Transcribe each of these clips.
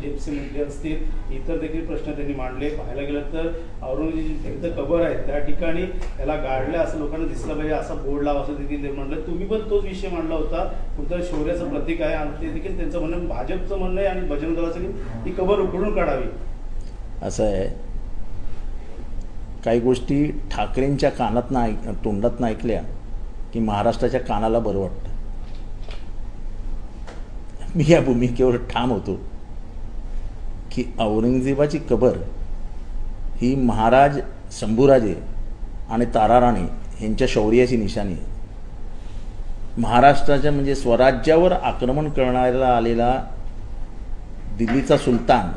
Gypsy असतील इतर देखील प्रश्न त्यांनी मांडले. पाहायला गेलं तर औरंगजेब कबर आहेत. त्या ठिकाणी त्याला गाढल्या असं लोकांना दिसलं पाहिजे असा बोर्ड लावा असं देखील ते म्हणलं. तुम्ही पण तोच विषय मांडला होता. कुठं शौर्याचं प्रतीक आहे आणि ते देखील त्यांचं म्हणणं भाजपचं म्हणणं आहे आणि बजरंग दलाचं की ही कबर उकडून काढावी. असं आहे. काही गोष्टी ठाकरेंच्या कानातनं ऐक तोंडातनं ऐकल्या की महाराष्ट्राच्या कानाला बरं वाटतं. मी या भूमिकेवर ठाम होतो. की औरंगजेबाची कबर ही महाराज शंभूराजे आणि ताराराणी यांच्या शौर्याची निशाणी आहे. महाराष्ट्राच्या म्हणजे स्वराज्यावर आक्रमण करणाऱ्याला आलेला दिल्लीचा सुलतान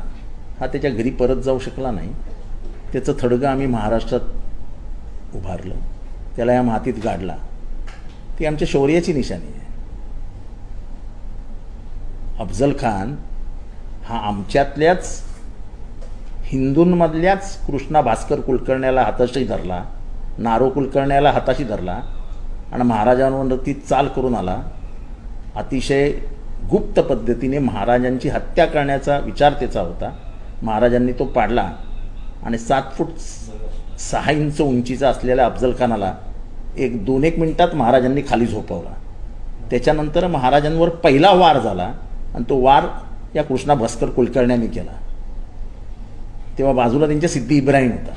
हा त्याच्या घरी परत जाऊ शकला नाही. त्याचं थडगं आम्ही महाराष्ट्रात उभारलं. त्याला या मातीत गाडला. ती आमच्या शौर्याची निशाणी आहे. अफजल खान हा आमच्यातल्याच हिंदूंमधल्याच कृष्णा भास्कर कुलकर्ण्याला हाताशी धरला नारो कुलकर्ण्याला हाताशी धरला आणि महाराजांवरती चाल करून आला. अतिशय गुप्त पद्धतीने महाराजांची हत्या करण्याचा विचार त्याचा होता. महाराजांनी तो पाडला आणि सात फूट सहा इंच उंचीचा असलेल्या अफजल खानाला एक दोन एक मिनिटात महाराजांनी खाली झोपवला. त्याच्यानंतर महाराजांवर पहिला वार झाला आणि तो वार या कृष्णा भास्कर कुलकर्ण्याने केला. तेव्हा बाजूला त्यांच्या सिद्धी इब्राहिम होता.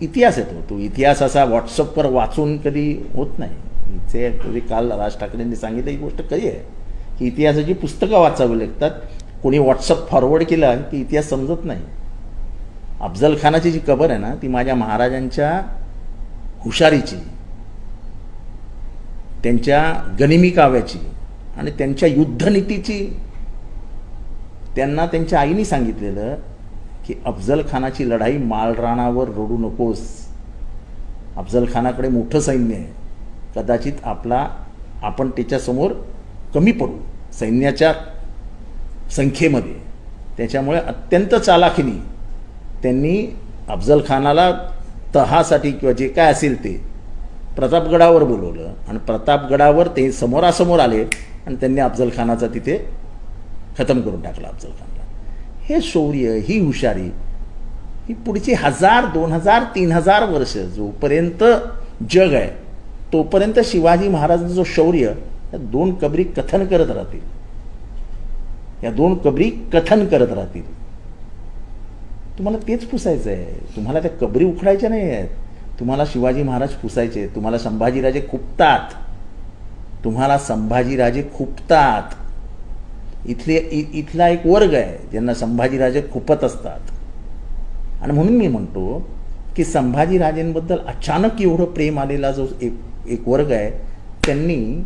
इतिहास येतो. तो इतिहास असा व्हॉट्सअपवर वाचून कधी होत नाही. इथे कधी काल राज ठाकरेंनी सांगितलं ही गोष्ट कधी आहे की इतिहासाची पुस्तकं वाचावी लागतात. कोणी व्हॉट्सअप फॉरवर्ड केला की इतिहास समजत नाही. अफजल खानाची जी कबर आहे ना ती माझ्या महाराजांच्या हुशारीची त्यांच्या गनिमी काव्याची आणि त्यांच्या युद्धनीतीची त्यांना त्यांच्या आईने सांगितलेलं की अफजल खानाची लढाई माळराणावर रडू नकोस. अफजल खानाकडे मोठं सैन्य आहे. कदाचित आपला आपण त्याच्यासमोर कमी पडू सैन्याच्या संख्येमध्ये. त्याच्यामुळे अत्यंत चालाखीने त्यांनी अफजल खानाला तहासाठी किंवा जे काय असेल ते प्रतापगडावर बोलवलं आणि प्रतापगडावर ते समोरासमोर आले आणि त्यांनी अफजल खानाचा तिथे खतम करून टाकला अफजल खानला हे शौर्य ही हुशारी ही पुढची हजार दोन हजार तीन हजार वर्ष जोपर्यंत जग आहे तोपर्यंत शिवाजी महाराजांचं जो शौर्य या दोन कबरी कथन करत राहतील. या दोन कबरी कथन करत राहतील. तुम्हाला तेच पुसायचं आहे. तुम्हाला त्या कबरी उखडायच्या नाही आहेत. तुम्हाला शिवाजी महाराज पुसायचे तुम्हाला संभाजीराजे खुपतात. तुम्हाला संभाजीराजे खुपतात. इथले इ इथला एक वर्ग आहे ज्यांना संभाजीराजे खुपत असतात. आणि म्हणून मी म्हणतो की संभाजीराजेंबद्दल अचानक एवढं प्रेम आलेला जो एक एक वर्ग आहे त्यांनी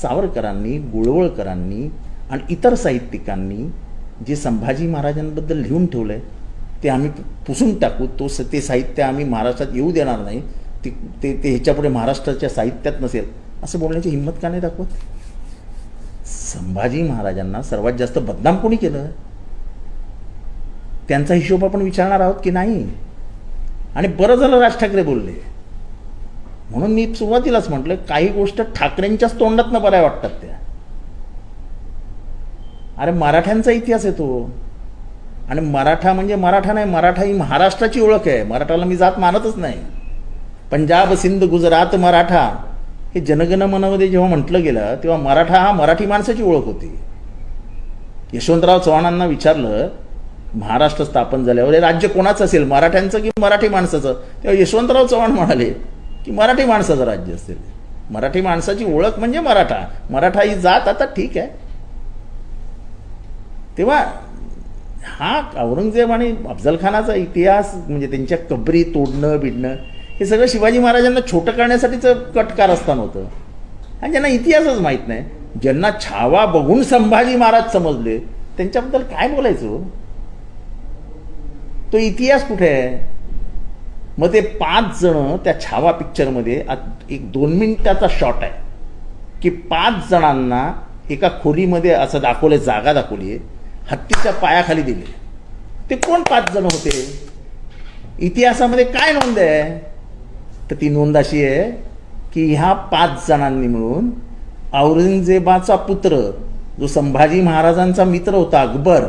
सावरकरांनी गुळवळकरांनी आणि इतर साहित्यिकांनी जे संभाजी महाराजांबद्दल लिहून ठेवलं आहे ते आम्ही पुसून टाकू. तो स ते साहित्य आम्ही महाराष्ट्रात येऊ देणार नाही. ते ते ते ह्याच्यापुढे महाराष्ट्राच्या साहित्यात नसेल. असं बोलण्याची हिंमत का नाही दाखवत? संभाजी महाराजांना सर्वात जास्त बदनाम कोणी केलं? त्यांचा हिशोब आपण विचारणार आहोत की नाही? आणि बरं झालं राज ठाकरे बोलले. म्हणून मी सुरुवातीलाच म्हटलं काही गोष्ट ठाकरेंच्याच तोंडातनं बऱ्या वाटतात त्या. अरे मराठ्यांचा इतिहास आहे तो. आणि मराठा म्हणजे मराठा नाही मराठा ही महाराष्ट्राची ओळख आहे. मराठाला मी जात मानतच नाही. पंजाब सिंध गुजरात मराठा. हे जनगणमनामध्ये जेव्हा म्हटलं गेलं तेव्हा मराठा हा मराठी माणसाची ओळख होती. यशवंतराव चव्हाणांना विचारलं महाराष्ट्र स्थापन झाल्यावर हे राज्य कोणाचं असेल? मराठ्यांचं की मराठी माणसाचं? तेव्हा यशवंतराव चव्हाण म्हणाले की मराठी माणसाचं राज्य असेल. मराठी माणसाची ओळख म्हणजे मराठा. मराठा ही जात आता ठीक आहे. तेव्हा हा औरंगजेब आणि अफजलखानाचा इतिहास म्हणजे त्यांच्या कबरी तोडणं बिडणं हे सगळं शिवाजी महाराजांना छोटं करण्यासाठीचं कटकार कारस्थान होतं. आणि ज्यांना इतिहासच माहीत नाही ज्यांना छावा बघून संभाजी महाराज समजले त्यांच्याबद्दल काय बोलायचं हो? तो इतिहास कुठे आहे? मग ते पाच जण त्या छावा पिक्चरमध्ये आत- एक दोन मिनिटाचा शॉट आहे. की पाच जणांना एका खोलीमध्ये असं दाखवलं जागा दाखवली आहे हत्तीच्या पायाखाली दिली ते कोण पाच जण होते? इतिहासामध्ये काय नोंद आहे? तर ती नोंद अशी आहे की ह्या पाच जणांनी मिळून औरंगजेबाचा पुत्र जो संभाजी महाराजांचा मित्र होता अकबर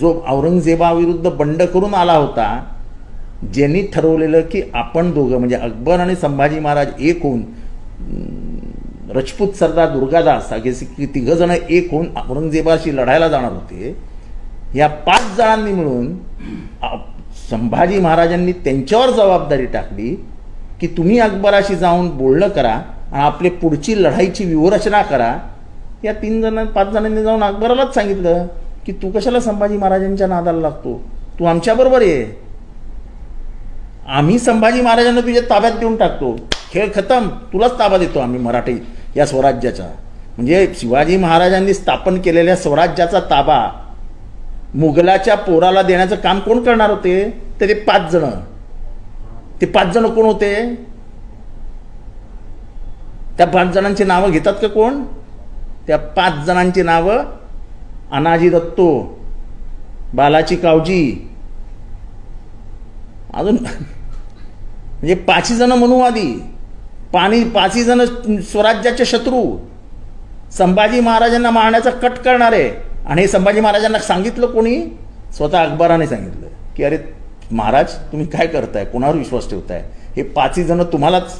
जो औरंगजेबाविरुद्ध बंड करून आला होता ज्यांनी ठरवलेलं की आपण दोघं म्हणजे अकबर आणि संभाजी महाराज एक होऊन रजपूत सरदार दुर्गादास की तिघंजणं एक होऊन औरंगजेबाशी लढायला जाणार होते या पाच जणांनी मिळून संभाजी महाराजांनी त्यांच्यावर जबाबदारी टाकली की तुम्ही अकबराशी जाऊन बोलणं करा आणि आपली पुढची लढाईची व्यूहरचना करा. या तीन जण पाच जणांनी जाऊन अकबरालाच सांगितलं की तू कशाला संभाजी महाराजांच्या नादाला लागतो? तू आमच्याबरोबर ये. आम्ही संभाजी महाराजांना तुझ्या ताब्यात देऊन टाकतो. खेळ खतम. तुलाच ताबा देतो आम्ही मराठी या स्वराज्याचा. म्हणजे शिवाजी महाराजांनी स्थापन केलेल्या स्वराज्याचा ताबा. मुघलाच्या पोराला देण्याचं काम कोण करणार होते? तर ते पाच जणं. ते पाच जण कोण होते? त्या पाच जणांची नावं घेतात का कोण? त्या पाच जणांची नावं अनाजी दत्तो बालाची कावजी. अजून म्हणजे पाचही जण मनुवादी. पाणी पाचही जण स्वराज्याचे शत्रू. संभाजी महाराजांना मारण्याचा कट करणारे. आणि हे संभाजी महाराजांना सांगितलं कोणी? स्वतः अकबराने सांगितलं की अरे महाराज तुम्ही काय करताय? कोणावर विश्वास ठेवताय? हे पाचही जण तुम्हालाच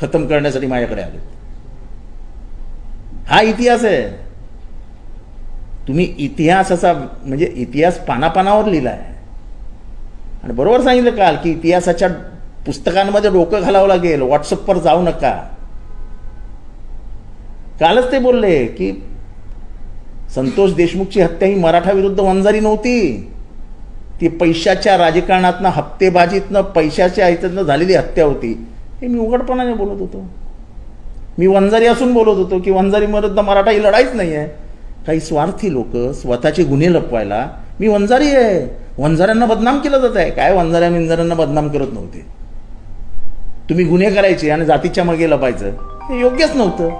खतम करण्यासाठी माझ्याकडे आले. हा इतिहास आहे. तुम्ही इतिहास असा म्हणजे इतिहास पानापानावर लिहिला आहे आणि बरोबर सांगितलं काल की इतिहासाच्या पुस्तकांमध्ये डोकं घालावं लागेल. व्हॉट्सअपवर जाऊ नका. कालच ते बोलले की संतोष देशमुखची हत्या ही मराठा विरुद्ध वंजारी नव्हती. ती पैशाच्या राजकारणातनं हप्तेबाजीतनं पैशाच्या ह्याच्यातनं झालेली हत्या होती. हे मी उघडपणाने बोलत होतो. मी वंजारी असून बोलत होतो की वंजारी विरुद्ध मराठा ही लढाईच नाही आहे काही स्वार्थी लोक स्वतःचे गुन्हे लपवायला मी वंजारी आहे. वंजाऱ्यांना बदनाम केलं जात आहे. काय वंजाऱ्या विंजाऱ्यांना बदनाम करत नव्हते? तुम्ही गुन्हे करायचे आणि जातीच्या मागे लपायचं हे योग्यच नव्हतं.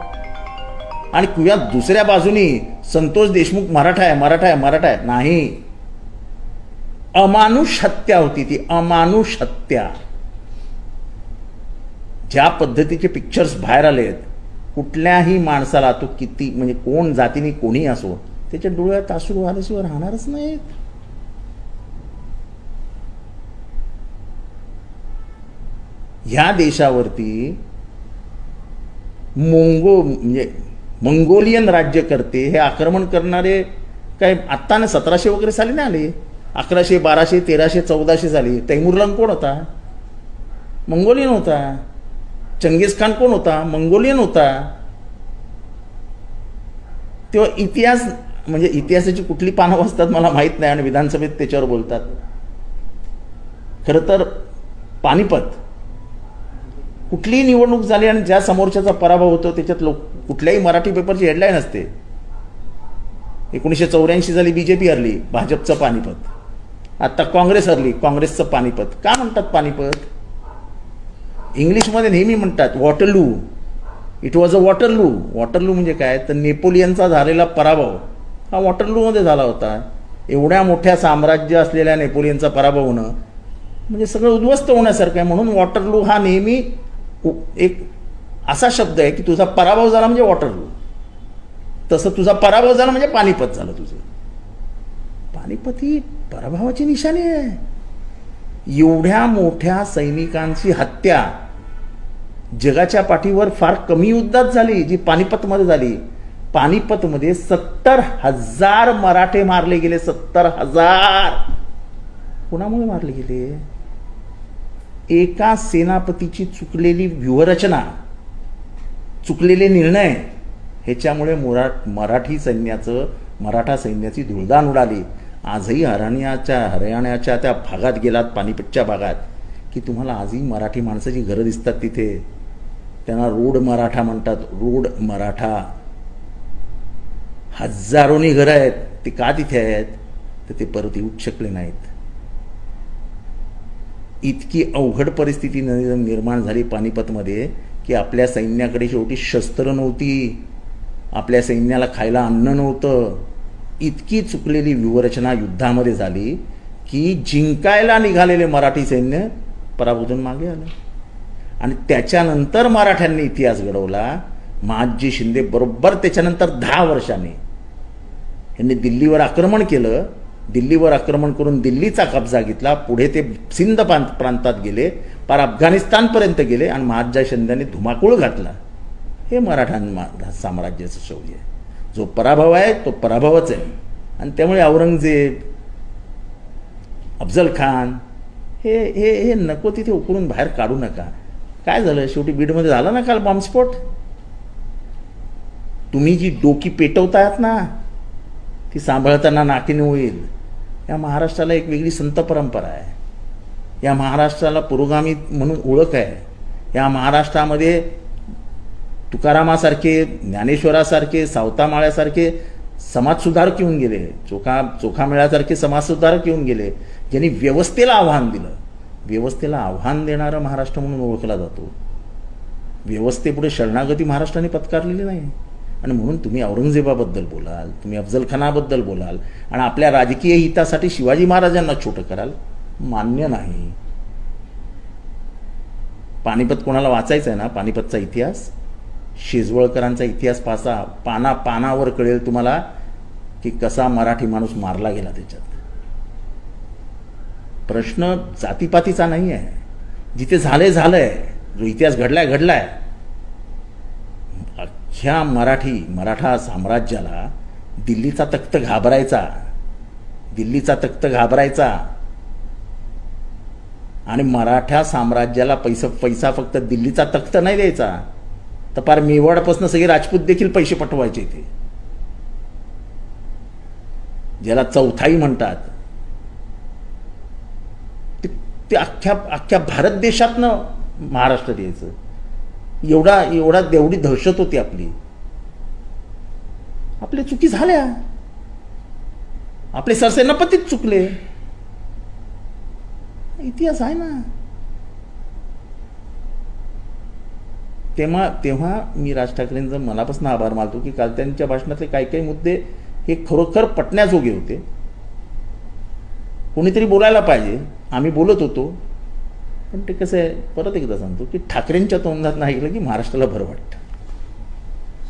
आणि किंवा दुसऱ्या बाजूनी संतोष देशमुख मराठा आहे मराठा आहे मराठा आहे. नाही. अमानुष हत्या होती ती. अमानुष हत्या ज्या पद्धतीचे पिक्चर्स बाहेर आले आहेत कुठल्याही माणसाला तो किती म्हणजे कोण जातीने कोणी असो त्याच्या डोळ्यात अश्रू आल्याशिवाय राहणारच नाहीत. ह्या देशावरती मोंगो म्हणजे मंगोलियन राज्यकर्ते हे आक्रमण करणारे काय आत्ता ना सतराशे वगैरे साली नाही आले? अकराशे बाराशे तेराशे चौदाशे झाली. तैमुरलंग कोण होता? मंगोलियन होता. चंगीज खान कोण होता? मंगोलियन होता. तेव्हा इतिहास म्हणजे इतिहासाची कुठली पानं वाचतात मला माहीत नाही आणि विधानसभेत त्याच्यावर बोलतात. खरं तर पानिपत. कुठलीही निवडणूक झाली आणि ज्या समोरच्याचा पराभव होतो त्याच्यात लोक कुठल्याही मराठी पेपरची हेडलाईन असते. एकोणीसशे चौऱ्याऐंशी झाली बी जे पी हरली भाजपचं पानिपत. आत्ता काँग्रेस हरली काँग्रेसचं पानिपत. का म्हणतात पानिपत? इंग्लिशमध्ये नेहमी म्हणतात Waterloo. It was a Waterloo Waterloo म्हणजे काय? तर नेपोलियनचा झालेला पराभव. हा वॉटरलूमध्ये झाला होता. एवढ्या मोठ्या साम्राज्य असलेल्या नेपोलियनचा पराभव होणं म्हणजे सगळं उद्ध्वस्त होण्यासारखं आहे. म्हणून वॉटरलू हा नेहमी एक असा शब्द आहे की तुझा पराभव झाला म्हणजे वॉटरलू. तसं तुझा पराभव झाला म्हणजे पानिपत झालं तुझं. पानिपत ही पराभवाची निशाणी आहे. एवढ्या मोठ्या सैनिकांची हत्या जगाच्या पाठीवर फार कमी युद्धात झाली जी पानिपतमध्ये झाली. पानिपतमध्ये सत्तर हजार मराठे मारले गेले सत्तर हजार. कोणामुळे मारले गेले? एका सेनापतीची चुकलेली व्यूहरचना चुकलेले निर्णय ह्याच्यामुळे मुरा मराठी सैन्याचं मराठा सैन्याची धुळदाण उडाली. आजही हरण्याच्या हरियाणाच्या त्या भागात गेलात पानिपतच्या भागात की तुम्हाला आजही मराठी माणसाची घरं दिसतात तिथे. त्यांना रोड मराठा म्हणतात. रोड मराठा. हजारोनी घरं आहेत. ते का तिथे आहेत? तर ते परत येऊच शकले नाहीत. इतकी अवघड परिस्थिती निर्माण झाली पानिपतमध्ये की आपल्या सैन्याकडे शेवटी शस्त्र नव्हती. आपल्या सैन्याला खायला अन्न नव्हतं. इतकी चुकलेली व्यूहरचना युद्धामध्ये झाली की जिंकायला निघालेले मराठी सैन्य पराभूतून मागे आलं. आणि त्याच्यानंतर मराठ्यांनी इतिहास घडवला. महाजी शिंदे बरोबर त्याच्यानंतर दहा वर्षांनी. यांनी दिल्लीवर आक्रमण केलं. दिल्लीवर आक्रमण करून दिल्लीचा कब्जा घेतला. पुढे ते सिंध प्रांत प्रांतात गेले. पार अफगाणिस्तानपर्यंत गेले आणि महाराजा शिंद्यांनी धुमाकूळ घातला. हे मराठा मा- साम्राज्याचं शौर्य आहे. जो पराभव आहे तो पराभवच आहे. आणि त्यामुळे औरंगजेब अफजल खान हे हे हे नको तिथे उकरून बाहेर काढू नका. काय झालं? शेवटी बीडमध्ये झाला ना काल बॉम्बस्फोट? तुम्ही जी डोकी पेटवतायत ना ती सांभाळताना नाकीने होईल या महाराष्ट्राला एक वेगळी संत परंपरा आहे. या महाराष्ट्राला पुरोगामी म्हणून ओळख आहे. या महाराष्ट्रामध्ये तुकारामासारखे ज्ञानेश्वरासारखे सावतामाळ्यासारखे समाजसुधारक येऊन गेले. चोखा चोखामेळ्यासारखे समाजसुधारक येऊन गेले. ज्यांनी व्यवस्थेला आव्हान दिलं. व्यवस्थेला आव्हान देणारा महाराष्ट्र म्हणून ओळखला जातो. व्यवस्थेपुढे शरणागती महाराष्ट्राने पत्कारलेली नाही. आणि म्हणून तुम्ही औरंगजेबाबद्दल बोलाल तुम्ही अफजलखानाबद्दल बोलाल आणि आपल्या राजकीय हितासाठी शिवाजी महाराजांना छोटं कराल मान्य नाही. पानिपत कोणाला वाचायचं आहे ना? पानिपतचा इतिहास? शेजवळकरांचा इतिहास पासा पाना पानावर कळेल तुम्हाला की कसा मराठी माणूस मारला गेला त्याच्यात. प्रश्न जातीपातीचा नाही आहे. जिथे झालंय झालंय. जो इतिहास घडलाय घडलाय. अख्ख्या मराठी मराठा साम्राज्याला दिल्लीचा तख्त घाबरायचा. दिल्लीचा तख्त घाबरायचा. आणि मराठा साम्राज्याला पैसा पैसा फक्त दिल्लीचा तख्त नाही द्यायचा. तर पार मेवाडपासून सगळे राजपूत देखील पैसे पटवायचे ते. ज्याला चौथाई म्हणतात. ते ते अख्ख्या अख्ख्या भारत देशातनं महाराष्ट्रात यायचं एवढा एवढा एवढी दहशत होती आपली. आपल्या चुकी झाल्या. आपले सरसेनापतीच चुकले. इतिहास आहे ना. तेव्हा तेव्हा मी राज ठाकरेंचा मनापासून आभार मानतो की काल त्यांच्या भाषणातले काही काही मुद्दे हे खरोखर पटण्याजोगे होते. कोणीतरी बोलायला पाहिजे. आम्ही बोलत होतो. पण ते कसं आहे परत एकदा सांगतो की ठाकरेंच्या तोंडात नाही ऐकलं की महाराष्ट्राला बरं वाटतं.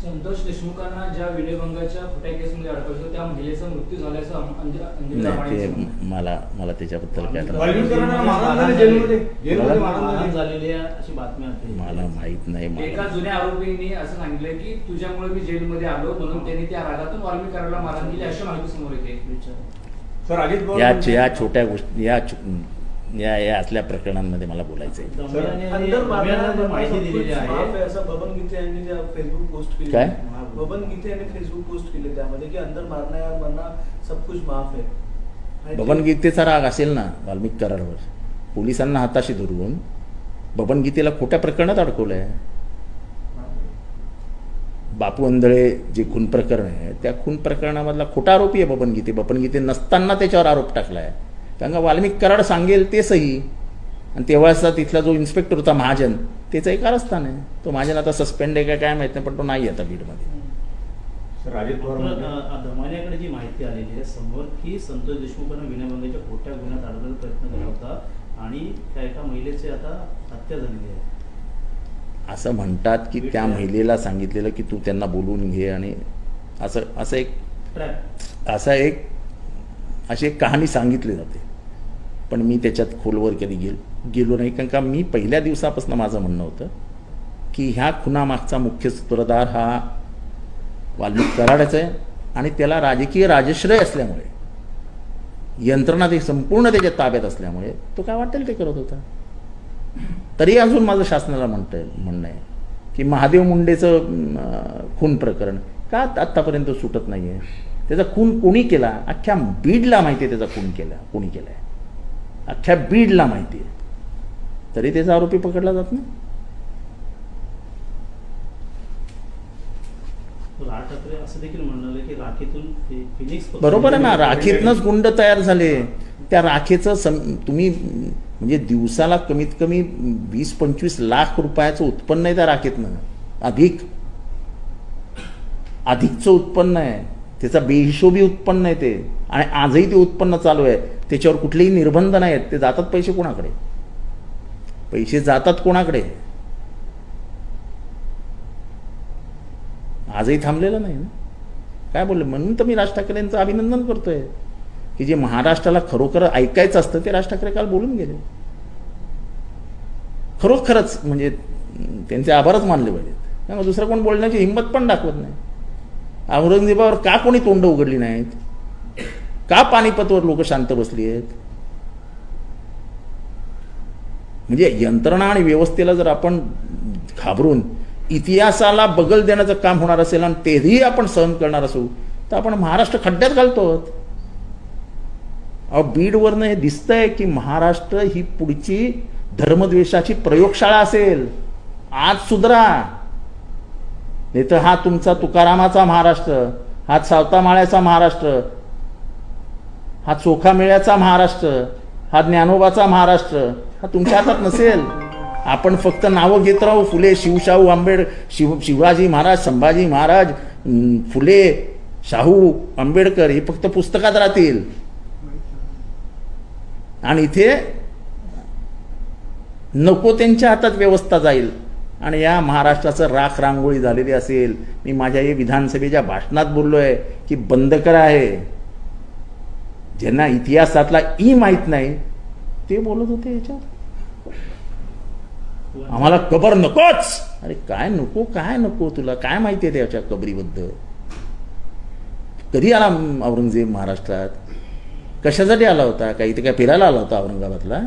संतोष देशमुखांना ज्या विनयभंगाच्या खोट्या केसमध्ये अडकवलं त्या महिलेचा मृत्यू झाल्याचं अंज- अंजली नाही ते. मला मला त्याच्याबद्दल काय आता- वाल्मिकीकरांना मारहाण झाली जेलमध्ये. जेलमध्ये मारहाण मारहाण झाली. झालेली आहे अशी बातमी आहे मला माहीत नाही एका मला जुन्या आरोपींनी असं सांगितलं की तुझ्यामुळे मी जेलमध्ये आलो म्हणून त्यांनी त्या रागातून वाल्मिकाराला मारहाण केली अशी माहिती समोर येते विचार. सर अजित पवार या म्हणते- या छोट्या गोष्टी या छो- या या असल्या प्रकरणांमध्ये मला बोलायचं आहे. दंबियाने आणि- अंदर दंबियाने जी मारण्याला माहिती दिलेली माफ आहे. आहे असं बबन गीते यांनी त्या फेसबुक पोस्ट केली काय? बबन गीते यांनी फेसबुक पोस्ट केली त्यामध्ये की अंदर मरना सब कुछ माफ है आणि बबन गीतेचा राग असेल ना वाल्मिक करारावर पोलिसांना हाताशी धरून बबन गीतेला खोट्या प्रकरणात अडकवलं आहे बापू अंधळे जे खून प्रकरण आहे त्या खून प्रकरणामधला खोटा आरोपी आहे बबन गीते. बबन गीते नसताना त्याच्यावर आरोप टाकला आहे कारण का वाल्मिक कराड सांगेल ते सही आणि तेव्हाचा तिथला जो इन्स्पेक्टर होता महाजन त्याचं एक कारस्थान आहे. तो महाजन आता सस्पेंड आहे का काय माहीत नाही पण तो नाही आता बीडमध्ये. अ, धमानियाकडे जी माहिती आलेली आहे समोर की संतोष देशमुखांना विनयभंगाच्या खोट्या गुन्ह्यात अडवण्याचा प्रयत्न केला होता आणि त्या एका महिलेची आता हत्या झालेली आहे. असं म्हणतात की त्या महिलेला सांगितलेलं की तू त्यांना बोलवून घे आणि असं असं एक ट्रॅप. असा एक अशी एक कहाणी सांगितली जाते. पण मी त्याच्यात खोलवर कधी गेलो गेलो नाही. कारण का मी पहिल्या दिवसापासून माझं म्हणणं होतं की ह्या खुनामागचा मुख्य सूत्रधार हा वाल्मिक कराडच आहे आणि त्याला राजकीय राजश्रय असल्यामुळे यंत्रणा ते संपूर्ण त्याच्या ताब्यात असल्यामुळे तो काय वाटेल ते करत होता. तरी अजून माझं शासनाला म्हणतं म्हणणं आहे की महादेव मुंडेचं खून प्रकरण का आत्तापर्यंत सुटत नाही आहे त्याचा खून कोणी केला? अख्ख्या बीडला माहिती आहे त्याचा खून केला. कोणी केला आहे अख्ख्या बीडला माहिती आहे तरी त्याचा आरोपी पकडला जात नाही. बरोबर आहे ना. राखेतनंच गुंड तयार झाले. त्या राखेचं सम तुम्ही म्हणजे दिवसाला कमीत कमी वीस पंचवीस लाख रुपयाचं उत्पन्न आहे त्या राखेतनं. अधिक. अधिकचं उत्पन्न आहे. त्याचा बेहिशोबी उत्पन्न आहे ते. आणि आजही ते उत्पन्न चालू आहे. त्याच्यावर कुठलेही निर्बंध नाही आहेत ते जातात पैसे कोणाकडे? पैसे जातात कोणाकडे? आजही थांबलेलं नाही ना? काय बोलले? म्हणून तर मी राज ठाकरेंचं अभिनंदन करतोय. की जे महाराष्ट्राला खरोखर ऐकायचं असतं ते राज ठाकरे काल बोलून गेले. खरोखरच म्हणजे त्यांचे आभारच मानले पाहिजेत. दुसरं कोण बोलण्याची हिंमत पण दाखवत नाही. औरंगजेबावर का कोणी तोंड उघडली नाहीत? का पानिपतवर लोक शांत बसली आहेत म्हणजे यंत्रणा आणि व्यवस्थेला जर आपण घाबरून इतिहासाला बगल देण्याचं काम होणार असेल आणि तेही आपण सहन करणार असू तर आपण महाराष्ट्र खड्ड्यात घालतो अहो बीडवरनं हे दिसतंय की महाराष्ट्र ही पुढची धर्मद्वेषाची प्रयोगशाळा असेल. आज सुधरा नाही तर हा तुमचा तुकारामाचा महाराष्ट्र हा सावतामाळ्याचा महाराष्ट्र हा चोखामेळ्याचा महाराष्ट्र हा ज्ञानोबाचा महाराष्ट्र हा तुमच्या हातात नसेल. आपण फक्त नावं घेत राहू फुले शिवशाहू आंबेड शिव शिवाजी महाराज संभाजी महाराज फुले शाहू आंबेडकर हे फक्त पुस्तकात राहतील. आणि इथे नको त्यांच्या हातात व्यवस्था जाईल. आणि या महाराष्ट्राचं राख रांगोळी झालेली असेल मी माझ्या या विधानसभेच्या भाषणात बोललोय की बंद करा आहे ज्यांना इतिहासातला ई माहीत नाही ते बोलत होते याच्यात. आम्हाला कबर नकोच. अरे काय नको काय नको तुला? काय माहिती आहे त्याच्या कबरीबद्दल? कधी आला औरंगजेब महाराष्ट्रात? कशासाठी आला होता? काही इथे काय फिरायला आला होता औरंगाबादला?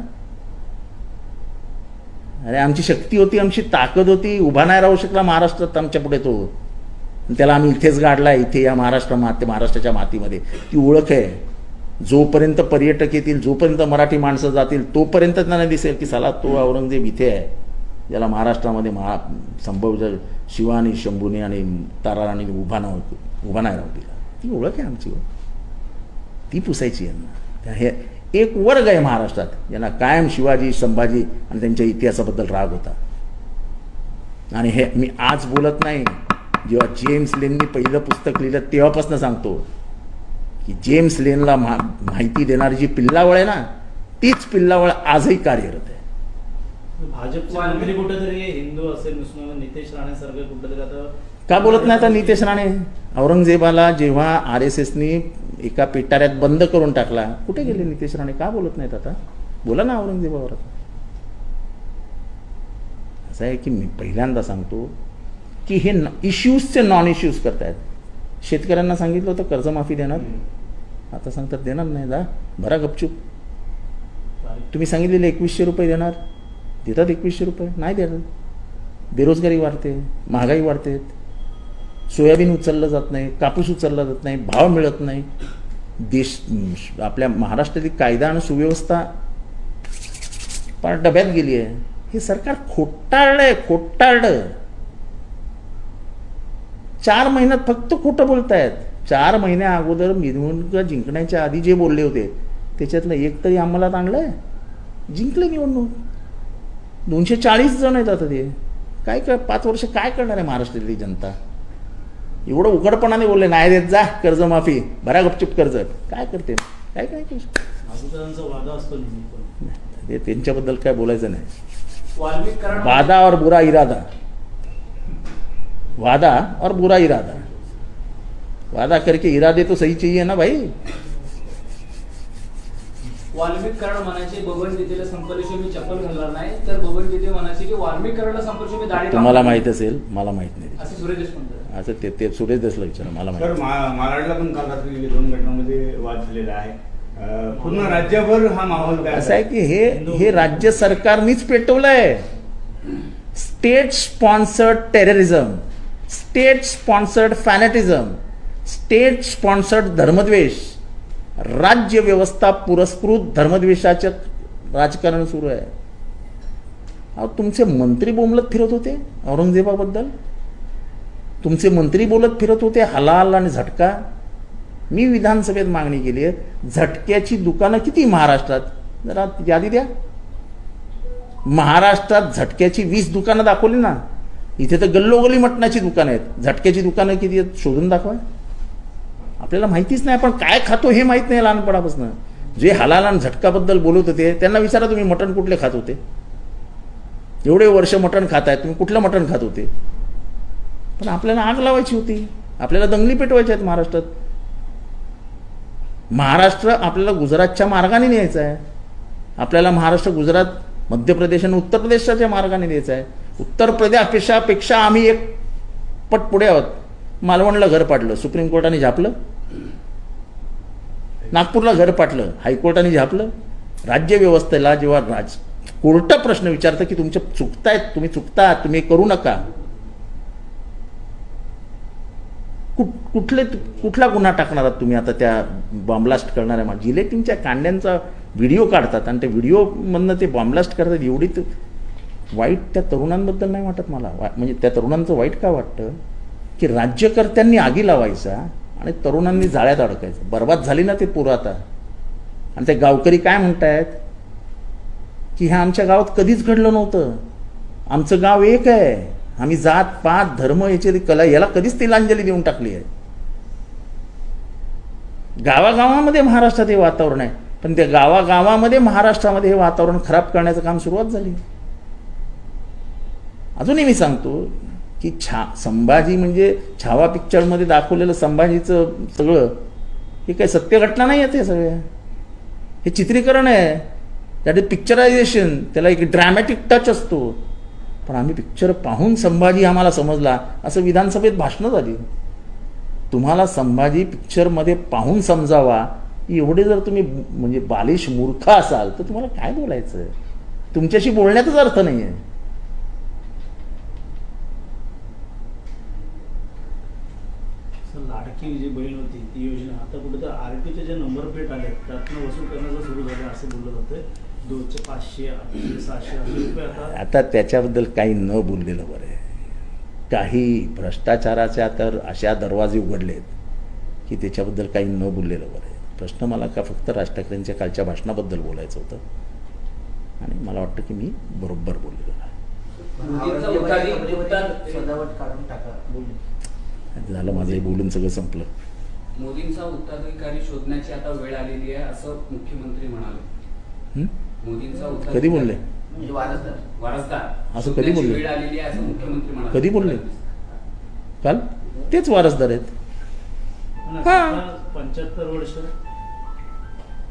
अरे आमची शक्ती होती आमची ताकद होती. उभा नाही राहू शकला महाराष्ट्रात आमच्या पुढे तो. त्याला आम्ही इथेच गाडला इथे या महाराष्ट्र माते महाराष्ट्राच्या मातीमध्ये. ती ओळख आहे. जोपर्यंत पर्यटक येतील जोपर्यंत मराठी माणसं जातील तोपर्यंत त्यांना दिसेल की साला तो औरंगजेब इथे आहे. ज्याला महाराष्ट्रामध्ये महा संभव जर शिवानी शंभूने आणि ताराराणी उभा नव्हती उभा नाही राहू दिला. ती ओळख आहे आमची. ती पुसायची यांना. हे एक वर्ग आहे महाराष्ट्रात. ज्यांना कायम शिवाजी संभाजी आणि त्यांच्या इतिहासाबद्दल राग होता. आणि हे मी आज बोलत नाही. जेव्हा जेम्स लेननी पहिलं पुस्तक लिहिलं तेव्हापासून सांगतो की जेम्स लेनला मा माहिती देणारी जी पिल्लावळ आहे ना तीच पिल्लावळ आजही कार्यरत आहे. हिंदू असेल नितेश राणे सारखे कुठेतरी आता का बोलत नाही आता नितेश राणे? औरंगजेबाला जेव्हा आर एस एसनी एका पिटाऱ्यात बंद करून टाकला. कुठे गेले नितेश राणे? का बोलत नाहीत आता? बोला ना औरंगजेबावर आता असं आहे की मी पहिल्यांदा सांगतो की हे इश्यूजचे नॉन इश्यूज करतायत. शेतकऱ्यांना सांगितलं होतं कर्जमाफी देणार. आता सांगतात देणार नाही जा भरा गपचूप. तुम्ही सांगितलेले एकवीसशे रुपये देणार. देतात एकवीसशे रुपये. नाही देणार. बेरोजगारी वाढते महागाई वाढते. सोयाबीन उचललं जात नाही कापूस उचलला जात नाही भाव मिळत नाही. देश आपल्या महाराष्ट्रातील कायदा आणि सुव्यवस्था पार डब्यात गेली आहे. हे सरकार खोटाळलं आहे खोटाळलं चार महिन्यात फक्त खोटं बोलतायत. चार महिन्या अगोदर निवडणुका जिंकण्याच्या आधी जे बोलले होते त्याच्यातलं एक तरी आम्हाला चांगलं आहे. जिंकले निवडणूक. दोनशे चाळीस जण आहेत आता ते. काय काय पाच वर्ष काय करणार आहे महाराष्ट्रातली जनता? एवढं उघडपणाने बोलले नाही देत जा कर्जमाफी भरा गपचूप कर्ज. काय करते? काय काय ते त्यांच्याबद्दल काय बोलायचं नाही. वादा और बुरा इरादा. वादा और बुरा इरादा. वादा करके इरादे तो सही चाहिए ना भाई? वाल्मिक कराड म्हणायचे बबन तिथेला संपल्याशिवाय मी चप्पल घालणार नाही. तर बबन तिथे म्हणायचे की वाल्मिक कराडला संपल्याशिवाय मी दाढी तुम्हाला माहीत. असेल मला माहीत नाही. असे सुरेश देशमुख असं ते ते सुरेश देसला विचारा मला माहीत. मा- मालाडला पण काल रात्री दोन घटनांमध्ये वाद झालेला आहे. अं, पूर्ण राज्यभर हा माहोल तयार असं आहे की हे हे राज्य सरकारनीच पेटवलंय. State sponsored terrorism state sponsored fanaticism state sponsored धर्मद्वेष राज्य व्यवस्था पुरस्कृत धर्मद्वेषाचं राजकारण सुरू आहे. अहो तुमचे मंत्री बोंबलत फिरत होते औरंगजेबाबद्दल? तुमचे मंत्री बोलत फिरत होते हलाल आणि झटका. मी विधानसभेत मागणी केली आहे झटक्याची दुकानं किती महाराष्ट्रात? जरा यादी द्या. महाराष्ट्रात झटक्याची वीस दुकानं दाखवली ना इथे तर गल्लोगल्ली मटणाची दुकानं आहेत. झटक्याची दुकानं किती आहेत शोधून दाखवा. आपल्याला माहितीच नाही आपण काय खातो हे माहीत नाही लहानपणापासून. जे हलाल आणि झटकाबद्दल बोलत होते त्यांना विचारा तुम्ही मटण कुठले खात होते. एवढे वर्ष मटण खाताय तुम्ही कुठलं मटण खात होते? पण आपल्याला आग लावायची होती. आपल्याला दंगली पेटवायच्या आहेत महाराष्ट्रात. महाराष्ट्र आपल्याला गुजरातच्या मार्गाने न्यायचं आहे. आपल्याला महाराष्ट्र गुजरात मध्य प्रदेश आणि उत्तर प्रदेशाच्या मार्गाने न्यायचं आहे उत्तर प्रदेशापेक्षापेक्षा आम्ही एक पट पुढे आहोत. मालवणला घर पाडलं सुप्रीम कोर्टाने झापलं. नागपूरला घर पाटलं हायकोर्टाने झापलं. राज्यव्यवस्थेला जेव्हा राज कोर्ट प्रश्न विचारतं की तुमचे चुकतायत तुम्ही चुकता तुम्ही करू नका. कुठ कुठले कुठला गुन्हा टाकणार आहात तुम्ही? आता त्या बॉम्बलास्ट करणाऱ्या मा- जिलेटिनच्या कांड्यांचा व्हिडिओ काढतात आणि ते व्हिडिओमधनं ते बॉम्बलास्ट करतात. एवढी वाईट त्या तरुणांबद्दल नाही वाटत मला. वा- म्हणजे त्या तरुणांचं वाईट का वाटतं? की राज्यकर्त्यांनी आगी लावायचा आणि तरुणांनी जाळ्यात अडकायचं. बर्बाद झाली ना ते पुरं आता. आणि ते गावकरी काय म्हणतायत? की ह्या आमच्या गावात कधीच घडलं नव्हतं. आमचं गाव एक आहे. आम्ही जात पात धर्म याची कला याला कधीच तिलांजली देऊन टाकली आहे. गावागावामध्ये महाराष्ट्रात हे वातावरण आहे. पण त्या गावागावामध्ये महाराष्ट्रामध्ये हे वातावरण खराब करण्याचं काम सुरुवात झाली. अजूनही मी सांगतो की छा संभाजी म्हणजे छावा पिक्चरमध्ये दाखवलेलं संभाजीचं सगळं हे काही सत्य घटना नाही आहे ते सगळ्या. हे चित्रीकरण आहे. त्यात पिक्चरायझेशन त्याला एक ड्रॅमॅटिक टच असतो. पण आम्ही पिक्चर पाहून संभाजी आम्हाला समजला असं विधानसभेत भाषणं झाली. तुम्हाला संभाजी पिक्चरमध्ये पाहून समजावा एवढे जर तुम्ही म्हणजे बालिश मूर्ख असाल तर तुम्हाला काय बोलायचं? तुमच्याशी बोलण्याचाच अर्थ नाही आहे लाडकी जी बहीण होती ती योजना आता कुठे तर आरटीचे जे नंबर प्लेट आले त्यातनं वसूल करण्याचं सुरू झालं असं बोललं जातं आता त्याच्याबद्दल काही न बोललेलं बरं आहे. काही भ्रष्टाचाराच्या तर अशा दरवाजे उघडलेत की त्याच्याबद्दल काही न बोललेलं बरं आहे. प्रश्न मला का फक्त राज ठाकरेंच्या कालच्या भाषणाबद्दल बोलायचं होतं? आणि मला वाटतं की मी बरोबर बोललेलो आहे मोदींचा उत्तारी उत्तार सजावट काढून टाका. बोलले. झालं माझं हे बोलून सगळं संपलं. मोदींचा उत्तराधिकारी शोधण्याची आता वेळ आलेली आहे असं मुख्यमंत्री म्हणाले. हं? मोदींचा उत्तराधिकारी कधी बोलले? म्हणजे वारसदार. वारसदार. असं कधी बोलले? वेळ आलेली आहे असं मुख्यमंत्री म्हणाले. कधी बोलले? काल? तेच वारसदार आहेत. हा. पंच्याहत्तर वर्ष.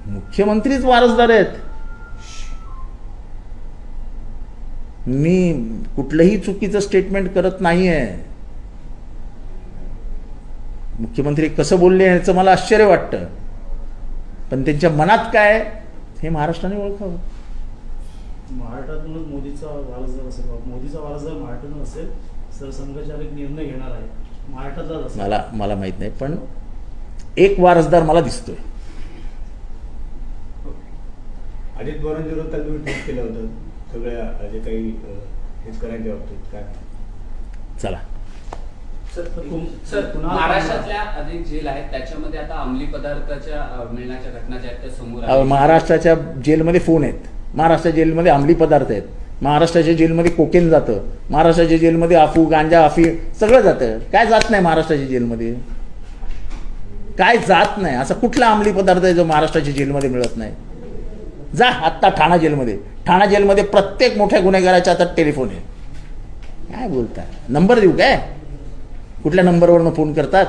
मुख्यमंत्रीच वारसदार आहेत. मी कुठलंही चुकीचं स्टेटमेंट करत नाही आहे मुख्यमंत्री कसं बोलले याचं मला आश्चर्य वाटतं. पण त्यांच्या मनात काय आहे, हे महाराष्ट्राने ओळखावं. महाराष्ट्रातूनच मोदीचा वारसदार असेल मोदीचा वारसदार महाराष्ट्रातून असेल सरसंघचालक निर्णय घेणार आहे. महाराष्ट्रातलाच असेल. मला मला माहीत नाही पण एक वारसदार मला दिसतोय. अजित पवारांच्या विरोधात तुम्ही ट्विट केलं होतं. सगळ्या जे काही हेच करायच्या बाबतीत काय? चला. सर तुम- सर पुन्हा- महाराष्ट्रातल्या अनेक जेल आहेत त्याच्यामध्ये आता अंमली पदार्थाच्या अ, मिळण्याच्या घटना ज्या आहेत त्या समोर अहो, आल्या. महाराष्ट्राच्या जेलमध्ये फोन आहेत. महाराष्ट्र जेलमध्ये अंमली पदार्थ आहेत. महाराष्ट्राच्या जेलमध्ये कोकेन जातं. महाराष्ट्राच्या जेलमध्ये अफू गांजा अफी सगळं जातं. काय जात नाही महाराष्ट्राच्या जेलमध्ये? काय जात नाही? असा कुठला अंमली पदार्थ आहे जो महाराष्ट्राच्या जेलमध्ये मिळत नाही? जा आत्ता ठाणा जेलमध्ये. ठाणा जेलमध्ये प्रत्येक मोठ्या गुन्हेगाराच्या हातात टेलिफोन आहे. काय बोलताय नंबर देऊ काय? कुठल्या नंबरवरनं फोन करतात?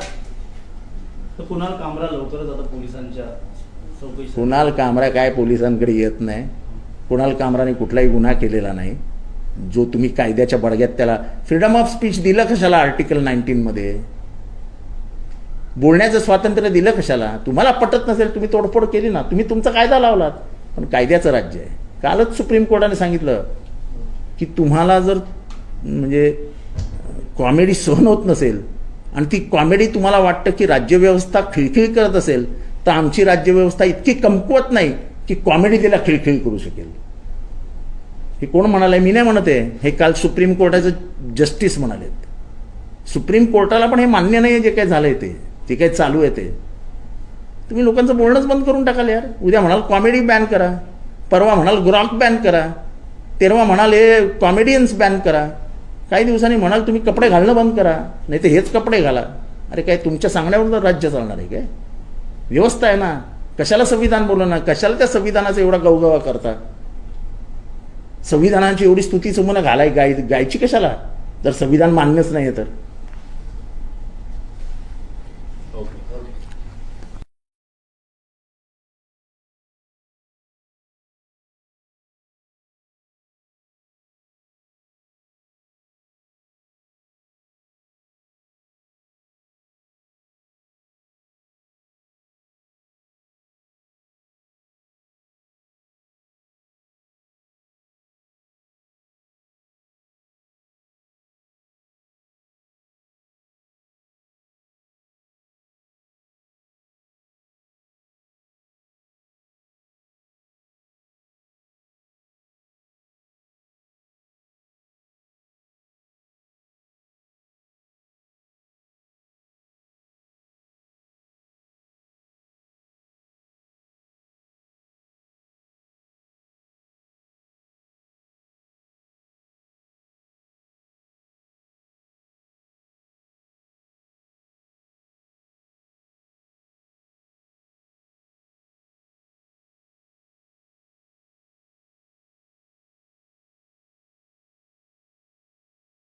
तर कुणाल कामरा लवकरच आता पोलिसांच्या चौकशी कुणाल कामरा काय पोलिसांकडे येत नाही? कुणाल कामराने कुठलाही गुन्हा केलेला नाही. जो तुम्ही कायद्याच्या बडग्यात त्याला फ्रीडम ऑफ स्पीच दिलं कशाला आर्टिकल नाईन्टीनमध्ये बोलण्याचं स्वातंत्र्य दिलं कशाला? तुम्हाला पटत नसेल तुम्ही तोडफोड केली ना तुम्ही तुमचा कायदा लावलात. पण कायद्याचं राज्य आहे. कालच सुप्रीम कोर्टाने सांगितलं की तुम्हाला जर म्हणजे कॉमेडी सहन होत नसेल आणि ती कॉमेडी तुम्हाला वाटतं की राज्यव्यवस्था खिळखिळ करत असेल तर आमची राज्यव्यवस्था इतकी कमकुवत नाही की कॉमेडी तिला खिळखिळ करू शकेल. हे कोण म्हणाले मी नाही म्हणत आहे. हे काल सुप्रीम कोर्टाचं जस्टिस म्हणालेत. सुप्रीम कोर्टाला पण हे मान्य नाही आहे जे काही झालंय ते. जे काही चालू आहे ते. तुम्ही लोकांचं बोलणंच बंद करून टाकाल यार. उद्या म्हणाल कॉमेडी बॅन करा. परवा म्हणाल ग्रॉक बॅन करा. तेरवा म्हणाल हे कॉमेडियन्स बॅन करा. काही दिवसांनी म्हणाल तुम्ही कपडे घालणं बंद करा. नाही तर हेच कपडे घाला. अरे काय तुमच्या सांगण्यावर तर राज्य चालणार आहे काय? व्यवस्था आहे ना. कशाला संविधान बोलवणार ना? कशाला त्या संविधानाचा एवढा गवगवा करता? संविधानाची एवढी स्तुती समोर घालाय गाय गायची कशाला? जर संविधान मान्यच नाही तर.